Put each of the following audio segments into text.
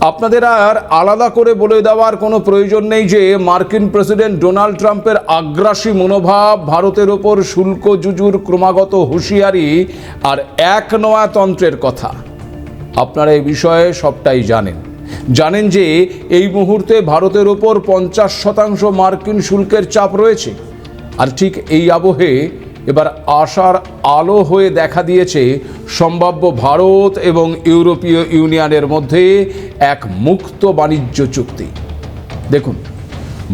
আপনাদের আর আলাদা করে বলে দেওয়ার কোনো প্রয়োজন নেই যে মার্কিন প্রেসিডেন্ট ডোনাল্ড ট্রাম্পের আগ্রাসী মনোভাব ভারতের ওপর শুল্ক জুজুর ক্রমাগত হুঁশিয়ারি আর এক নয়া তন্ত্রের কথা। আপনারা এই বিষয়ে সবটাই জানেন। জানেন যে এই মুহূর্তে ভারতের ওপর পঞ্চাশ শতাংশ মার্কিন শুল্কের চাপ রয়েছে। আর ঠিক এই আবহে এবার আশার আলো হয়ে দেখা দিয়েছে সম্ভাব্য ভারত এবং ইউরোপীয় ইউনিয়নের মধ্যে এক মুক্ত বাণিজ্য চুক্তি। দেখুন,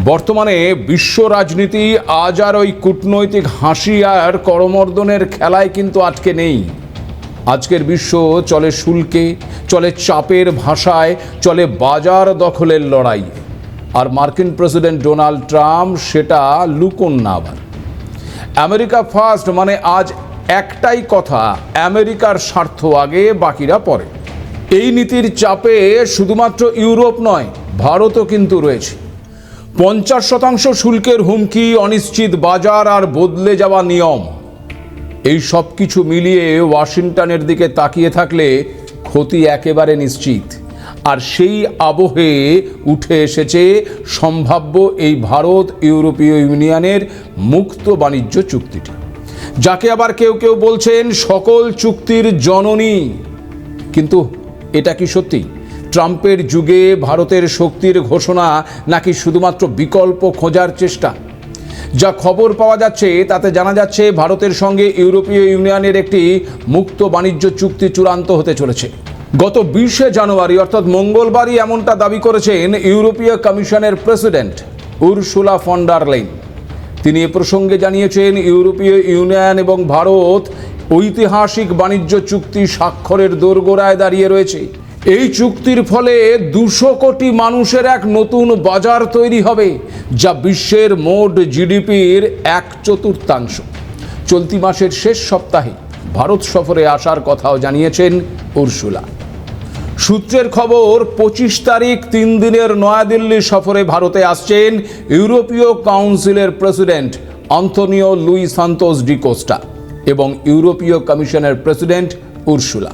বর্তমানে বিশ্ব রাজনীতি আজ আর ওই কূটনৈতিক হাসি আর করমর্দনের খেলায় কিন্তু আটকে নেই। আজকের বিশ্ব চলে শুল্কে, চলে চাপের ভাষায়, চলে বাজার দখলের লড়াই আর মার্কিন প্রেসিডেন্ট ডোনাল্ড ট্রাম্প সেটা লুকোন না আবার। আমেরিকা ফার্স্ট মানে আজ একটাই কথা, আমেরিকার স্বার্থ আগে, বাকিরা পরে। এই নীতির চাপে শুধুমাত্র ইউরোপ নয়, ভারতও কিন্তু রয়েছে। পঞ্চাশ শতাংশ শুল্কের হুমকি, অনিশ্চিত বাজার আর বদলে যাওয়া নিয়ম। এই সব কিছু মিলিয়ে ওয়াশিংটনের দিকে তাকিয়ে থাকলে ক্ষতি একেবারে নিশ্চিত। আর সেই আবহে উঠে এসেছে সম্ভাব্য এই ভারত ইউরোপীয় ইউনিয়নের মুক্ত বাণিজ্য চুক্তিটি, যাকে আবার কেউ কেউ বলছেন সকল চুক্তির জননী। কিন্তু এটা কি সত্যি? ট্রাম্পের যুগে ভারতের শক্তির ঘোষণা নাকি শুধুমাত্র বিকল্প খোঁজার চেষ্টা? যা খবর পাওয়া যাচ্ছে, তাতে জানা যাচ্ছে ভারতের সঙ্গে ইউরোপীয় ইউনিয়নের একটি মুক্ত বাণিজ্য চুক্তি চূড়ান্ত হতে চলেছে। গত বিশে জানুয়ারি, অর্থাৎ মঙ্গলবারই এমনটা দাবি করেছেন ইউরোপীয় কমিশনের প্রেসিডেন্ট উরসুলা ফন্ডার লাইন। তিনি এ প্রসঙ্গে জানিয়েছেন, ইউরোপীয় ইউনিয়ন এবং ভারত ঐতিহাসিক বাণিজ্য চুক্তি স্বাক্ষরের দোরগোড়ায় দাঁড়িয়ে রয়েছে। এই চুক্তির ফলে দুশো কোটি মানুষের এক নতুন বাজার তৈরি হবে, যা বিশ্বের মোট জিডিপির এক চতুর্থাংশ। চলতি মাসের শেষ সপ্তাহে ভারত সফরে আসার কথাও জানিয়েছেন উর্সুলা। সূত্রের খবর, পঁচিশ তারিখ তিন দিনের নয়াদিল্লি সফরে ভারতে আসছেন ইউরোপীয় কাউন্সিলের president Antonio Luis Santos da Costa এবং ইউরোপীয় কমিশনের প্রেসিডেন্ট উর্সুলা।